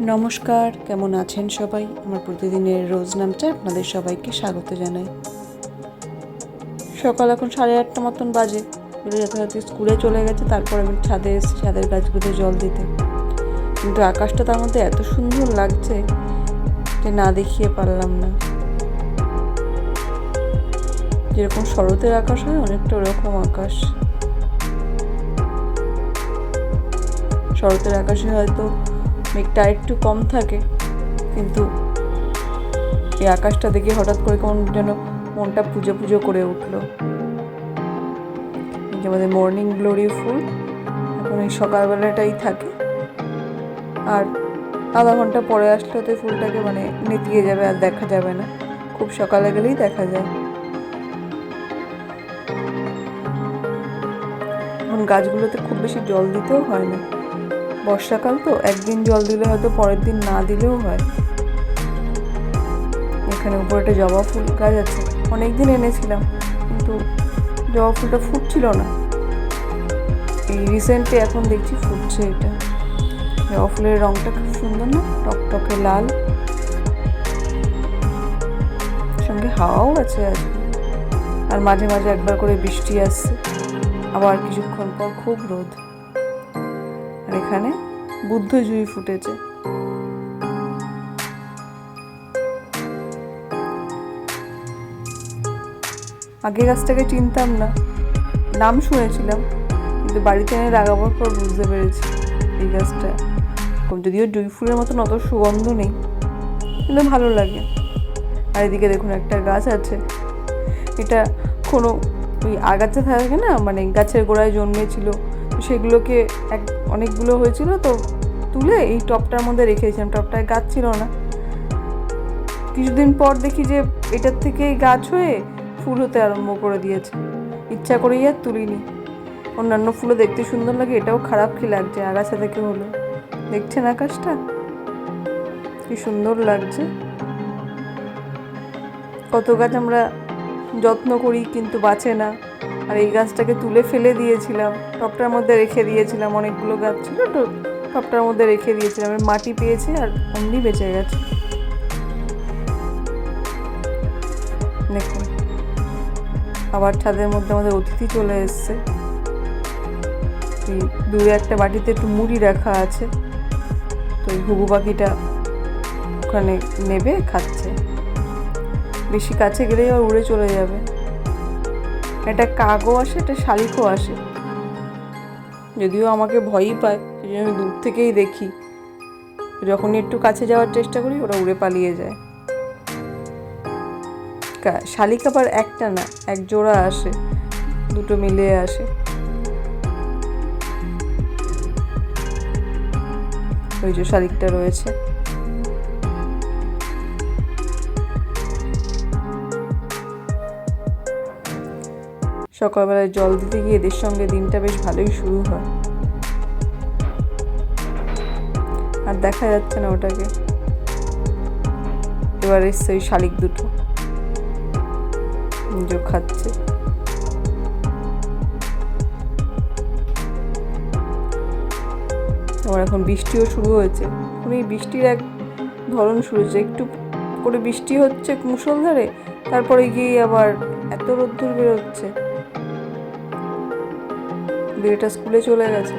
নমস্কার, কেমন আছেন সবাই? আমার প্রতিদিনের রোজ নামটা আপনাদের সবাইকে স্বাগত জানাই। সকাল এখন সাড়ে আটটা মতন বাজে। যথাযথ স্কুলে চলে গেছে, তারপর আমি ছাদে এসেছি, ছাদের গাছগুলোতে জল দিতে। কিন্তু আকাশটা তার মধ্যে এত সুন্দর লাগছে যে না দেখিয়ে পারলাম না। যেরকম শরতের আকাশ হয়, অনেকটা ওরকম আকাশ। শরতের আকাশে হয়তো মেঘটা একটু কম থাকে, কিন্তু এই আকাশটা দেখে হঠাৎ করে কেমন যেন মনটা পুজো পুজো করে উঠল। আমাদের মর্নিং গ্লোরি ফুল, এখন এই সকালবেলাটাই থাকে। আর আধা ঘণ্টা পরে আসলে তো ফুলটাকে মানে নেতিয়ে যাবে আর দেখা যাবে না, খুব সকালে গেলেই দেখা যায়। এখন গাছগুলোতে খুব বেশি জল দিতেও হয় না। বর্ষাকাল তো, একদিন জল দিলে হয়তো পরের দিন না দিলেও হয়। এখানে উপরে একটা জবা ফুল গাছ আছে। অনেক দিন এনেছিলাম, কিন্তু জবা ফুলটা ফুটছিল না। এই রিসেন্টলি এখন দেখছি ফুটছে এটা। জবা ফুলের রঙটা খুব সুন্দর না, টকটকে লাল। সঙ্গে হাওয়াও আছে আজকে আর মাঝে মাঝে একবার করে বৃষ্টি আসছে। আবার কিছুক্ষণ পর খুব রোদ। আর এখানে বুদ্ধ জুই ফুটেছে। আগে গাছটাকে চিনতাম না। নাম শুনেছিলাম, কিন্তু বাড়িতে এনে লাগাবার পর বুঝতে পেরেছি এই গাছটা। যদিও জুই ফুলের মতন অত সুগন্ধ নেই, কিন্তু ভালো লাগে। আর এদিকে দেখুন একটা গাছ আছে। এটা কোনো ওই আগাছা থাকে না মানে গাছের গোড়ায় জন্মেছিল সেগুলোকে এক অনেকগুলো হয়েছিল, তো তুলে এই টপটার মধ্যে রেখেছিলাম টপটায় গাছ ছিল না। কিছুদিন পর দেখি যে এটার থেকেই গাছ হয়ে ফুল হতে আরম্ভ করে দিয়েছে। ইচ্ছা করেই আর তুলিনি। অন্যান্য ফুলও দেখতে সুন্দর লাগে, এটাও খারাপ কি লাগছে? আগাছা থেকে হলো। দেখছেন আকাশটা? কি সুন্দর লাগছে। কত গাছ আমরা যত্ন করি, কিন্তু বাঁচে না। আর এই গাছটাকে তুলে ফেলে দিয়েছিলাম। টপটার মধ্যে রেখে দিয়েছিলাম। অনেকগুলো গাছ ছিল তো, টপটার মধ্যে রেখে দিয়েছিলাম। মাটি পেয়েছে আর অমনি বেঁচে গেছে। আবার ছাদের মধ্যে আমাদের অতিথি চলে এসছে। দূরে একটা বাটিতে একটু মুড়ি রাখা আছে। তো ঘুঘু পাখিটা ওখানে নেবে, খাচ্ছে। বেশি কাছে গেলেই আর উড়ে চলে যাবে। একটা কাকও আসে, একটা শালিকও আসে। যদিও আমাকে ভয়ই পায়, সেই জন্য আমি দূর থেকেই দেখি। যখনই একটু কাছে যাওয়ার চেষ্টা করি, ওরা উড়ে পালিয়ে যায়। শালিক আবার একটা না, এক জোড়া আসে, দুটো মিলে আসে। ওই যে শালিকটা রয়েছে। সকালবেলায় জল দিতে গিয়ে এদের সঙ্গে দিনটা বেশ ভালোই শুরু হয়। আর দেখা যাচ্ছে না ওটাকে। এবার এসছে ওই শালিক দুটো। যে খাচ্ছে। আবার এখন বৃষ্টিও শুরু হয়েছে। এখন এই বৃষ্টির এক ধরন শুরু হয়েছে। একটু করে বৃষ্টি হচ্ছে মুষলধারে তারপরে গিয়ে আবার এত রোদ্দুর বেরোচ্ছে। বিয়েটা স্কুলে চলে গেছে।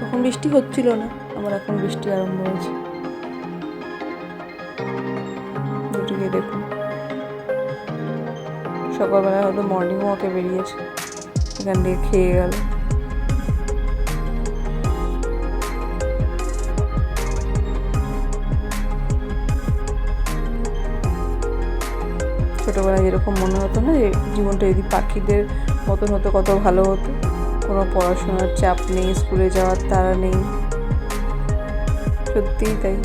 তখন বৃষ্টি হচ্ছিল না আমার এখন বৃষ্টি আরম্ভ হয়েছে। দুটিকে দেখুন। সকালবেলা হয়তো মর্নিং ওয়াকে বেরিয়েছে। এখান দিয়ে খেয়ে গেল। ছোটোবেলায় যেরকম মনে হতো না যে জীবনটা যদি পাখিদের মতন হতো, কত ভালো হতো। কোনো পড়াশোনার চাপ নেই, স্কুলে যাওয়ার তারা নেই। সত্যিই তাই।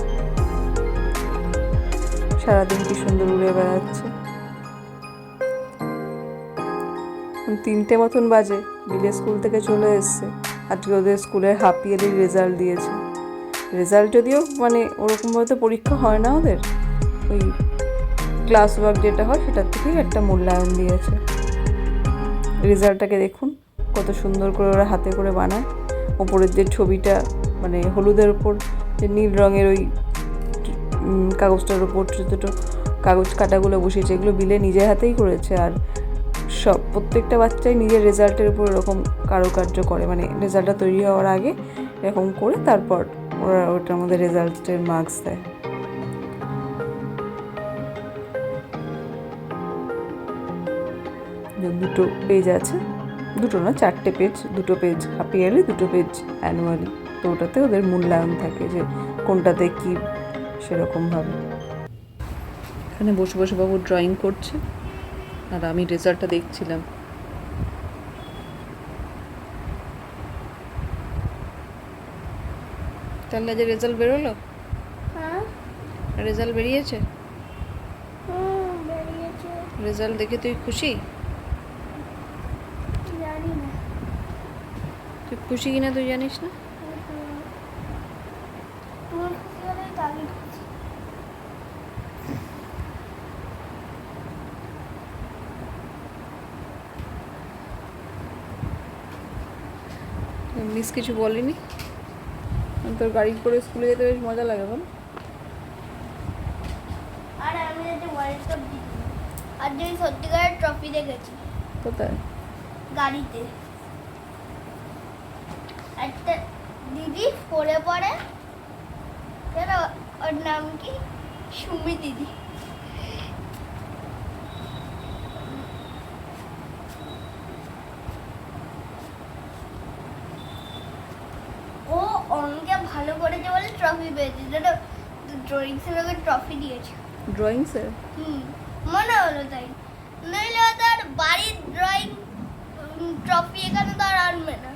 সারাদিন কি সুন্দর উড়ে বেড়াচ্ছে। তিনটে মতন বাজে, বিলে স্কুল থেকে চলে এসছে। আজকে ওদের স্কুলের হাফ ইয়ারলি রেজাল্ট দিয়েছে। রেজাল্ট যদিও মানে ওরকমভাবে তো পরীক্ষা হয় না ওদের, ওই ক্লাস ওয়ার্ক যেটা হয় সেটার থেকেই একটা মূল্যায়ন দিয়েছে। রেজাল্টটাকে দেখুন। কত সুন্দর করে ওরা হাতে করে বানায়। ওপরের যে ছবিটা মানে হলুদের ওপর যে নীল রঙের ওই কাগজটার ওপর ছোটো ছোটো কাগজ কাটাগুলো বসিয়েছে, এগুলো বিলে নিজের হাতেই করেছে। আর সব, প্রত্যেকটা বাচ্চাই নিজের রেজাল্টের উপর এরকম কারুকার্য করে। মানে রেজাল্টটা তৈরি হওয়ার আগে এরকম করে তারপর ওরা ওটার মধ্যে রেজাল্টের মার্কস দেয়। দুটো পেজ আছে। দুটো না চারটে পেজ দুটো পেজ হাফ ইয়ারলি দুটো পেজ অ্যানুয়ালি তো ওটাতে ওদের মূল্যায়ন থাকে যে কোনটাতে কী সেরকমভাবে এখানে বসে বসে বাবু ড্রয়িং করছে আর আমি রেজাল্টটা দেখছিলাম। তাহলে যে রেজাল্ট বেরোলো? হ্যাঁ। রেজাল্ট বেরিয়েছে? বেরিয়েছে। রেজাল্ট দেখে তুই খুশি জানি না তুই খুশি কিনা তুই জানিস না? মিস কিছু বলেনি? তোর গাড়ি করে স্কুলে যেতে বেশ মজা লাগে বল। আর আমি যদি ওয়ার্ল্ড কাপ জিতি আর যদি সত্যিকারের ট্রফি দেখেছি। কোথায়? গাড়িতে। একটা দিদি পড়ে পড়ে। ওর নাম কি? সুমি দিদি। ও অঙ্কে ভালো করেছে বলে ট্রফি পেয়েছে। যেটা ড্রয়িংসের ওকে ট্রফি দিয়েছে। ড্রয়িং স্যার হুম মনে হলো তাই। নইলে তার বাড়ির ড্রয়িং ট্রফি এখানে তো আর আনবে না।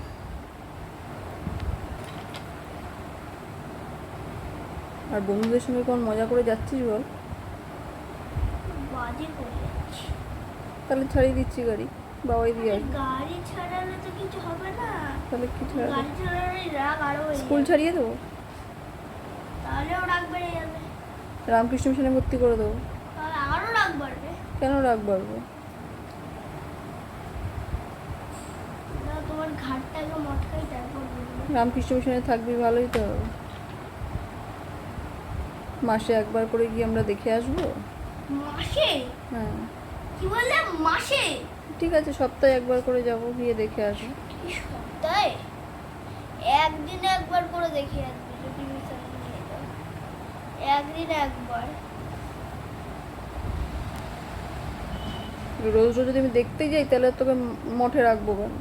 আর বন্ধুদের সঙ্গে কোন মজা করে যাচ্ছিস বল? তাহলে ছাড়িয়ে দিচ্ছি গাড়ি বাবাই দিয়ে আসবে গাড়ি ছাড়ালে তো কিছু হবে না। তাহলে কি ছাড়াবে? গাড়ি ছাড়ালে রাগ আরও স্কুল ছাড়িয়ে দেবো? তাহলেও রাগ বেড়ে যাবে। রামকৃষ্ণ মিশনে ভর্তি করে দেবো। তাহলে আরও রাগ বাড়বে। কেন রাখ বাড়বো? না তোমার ঘাটটাকে মটকাই তারপর রামকৃষ্ণ মিশনে থাকবি ভালোই তো। হবে। মাসে একবার করে গিয়ে আমরা দেখে আসব? মাসে? হ্যাঁ। কি বললে মাসে? ঠিক আছে সপ্তাহে একবার করে যাব গিয়ে দেখে আসব। সপ্তাহে? একদিনে একবার করে দেখে আসবে যদি একদিনে একবার। রোজ রোজ যদি আমি দেখতে যাই তাহলে তোকে মঠে রাখব কেন?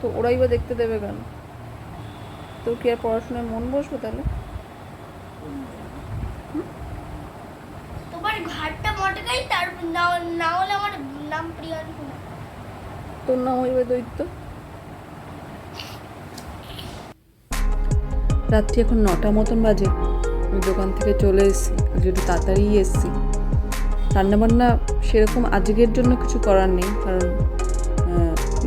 তো ওরাই বা দেখতে দেবে কেন? তোর কি আর পড়াশোনায় মন বসবে তাহলে তোমার ঘাটটা তার না হলে আমার নাম প্রিয়াঙ্কু তোর নাম হইবে দৈত্য। রাত্রি এখন নটা মতন বাজে। আমি দোকান থেকে চলে এসেছি আজকে একটু তাড়াতাড়ি এসেছি। রান্নাবান্না সেরকম আজকের জন্য কিছু করার নেই, কারণ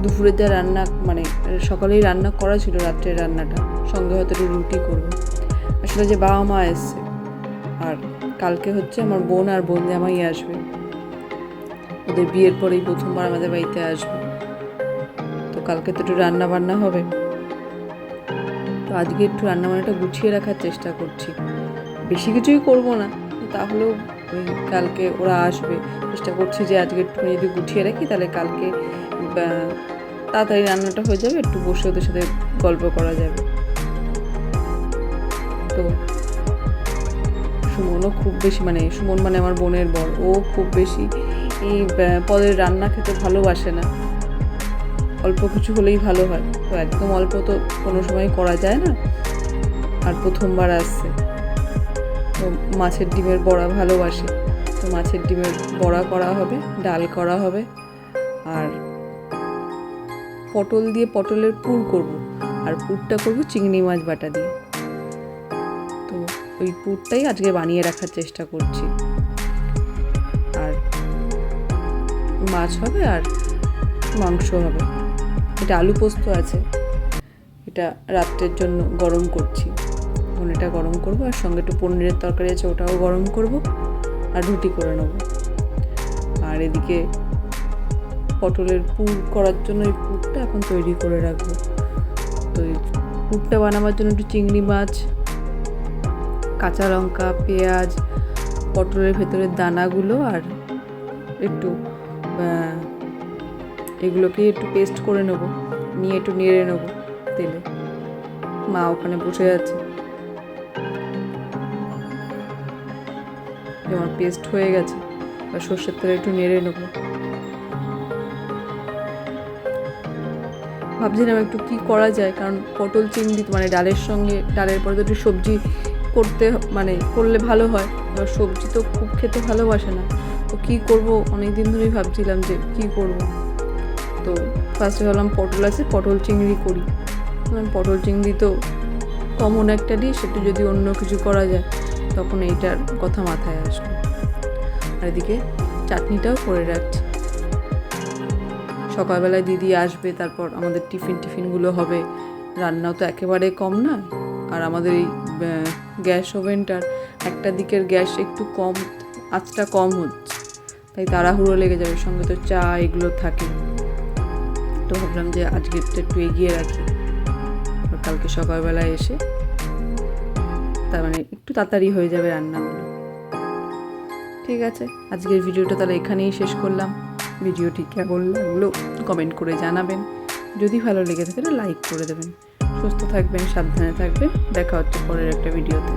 দুপুরের যা রান্না মানে সকালেই রান্না করা ছিল রাত্রের রান্নাটা। সঙ্গে হয়তো রুটি করব। আসলে যে বাবা মা এসছে কালকে হচ্ছে আমার বোন আর বোন জামাই আসবে। ওদের বিয়ের পরেই প্রথমবার আমাদের বাড়িতে আসবে। তো কালকে তো একটু রান্না বান্না হবে। তো আজকে একটু রান্না বান্নাটা গুছিয়ে রাখার চেষ্টা করছি। বেশি কিছুই করব না, তাহলেও কালকে ওরা আসবে। চেষ্টা করছি যে আজকে একটু যদি গুছিয়ে রাখি, তাহলে কালকে তাড়াতাড়ি রান্নাটা হয়ে যাবে, একটু বসে ওদের সাথে গল্প করা যাবে। তো সুমনও খুব বেশি মানে সুমন মানে আমার বোনের বর, ও খুব বেশি এই পদের রান্না খেতে ভালোবাসে না। অল্প কিছু হলেই ভালো হয়, তো একদম অল্প তো কোনো সময় করা যায় না। আর প্রথমবার আসছে, তো মাছের ডিমের বড়া ভালোবাসে, তো মাছের ডিমের বড়া করা হবে, ডাল করা হবে, আর পটল দিয়ে পটলের পুর করব, আর পুরটা করব চিংড়ি মাছ বাটা দিয়ে। ওই পুরটাই আজকে বানিয়ে রাখার চেষ্টা করছি। আর মাছ হবে আর মাংস হবে। এটা আলু পোস্ত আছে। এটা রাত্রের জন্য গরম করছি। এখন এটা গরম করব আর সঙ্গে একটু পনিরের তরকারি আছে, ওটাও গরম করব আর রুটি করে নেব। আর এদিকে পটলের পুর করার জন্য এই পুরটা এখন তৈরি করে রাখব। তো এই পুরটা বানাবার জন্য একটু চিংড়ি মাছ কাঁচা লঙ্কা, পেঁয়াজ, পটলের ভেতরের দানাগুলো আর একটু এগুলোকে একটু পেস্ট করে নেব, নিয়ে একটু নেড়ে নেব তেলে। মা ওখানে বসে আছে। যেমন পেস্ট হয়ে গেছে বা সর্ষের তেলে একটু নেড়ে নেব। ভাবছিলাম একটু কি করা যায়, কারণ পটল, চিংড়ি মানে ডালের সঙ্গে, ডালের পরে তো একটু সবজি করতে মানে করলে ভালো হয়। এবার সবজি তো খুব খেতে ভালোবাসে না। তো কী করব? অনেক দিন ধরেই ভাবছিলাম যে কি করব? তো ফার্স্টে ভাবলাম পটল আছে, পটল চিংড়ি করি। পটল চিংড়ি তো কমন একটা ডিশ একটু যদি অন্য কিছু করা যায়, তখন এইটার কথা মাথায় আসবে আর এদিকে চাটনিটাও করে রাখছি। সকালবেলায় দিদি আসবে, তারপর আমাদের টিফিন টিফিনগুলো হবে। রান্নাও তো একেবারে কম না। আর আমাদের এই গ্যাস ওভেনটার একটা দিকের গ্যাস একটু কম, আঁচটা কম হচ্ছে। তাই তাড়াহুড়ো লেগে যাবে, সঙ্গে তো চা এগুলো থাকে। তো ভাবলাম যে আজকে একটু এগিয়ে রাখি। কালকে সকালবেলায় এসে তার মানে একটু তাড়াতাড়ি হয়ে যাবে রান্নাগুলো। ঠিক আছে, আজকের ভিডিওটা তাহলে এখানেই শেষ করলাম। ভিডিওটি কেমন লাগল কমেন্ট করে জানাবেন। যদি ভালো লেগে থাকে লাইক করে দেবেন। সুস্থ থাকবেন সাবধানে থাকবেন। দেখা হচ্ছে পরের একটা ভিডিওতে।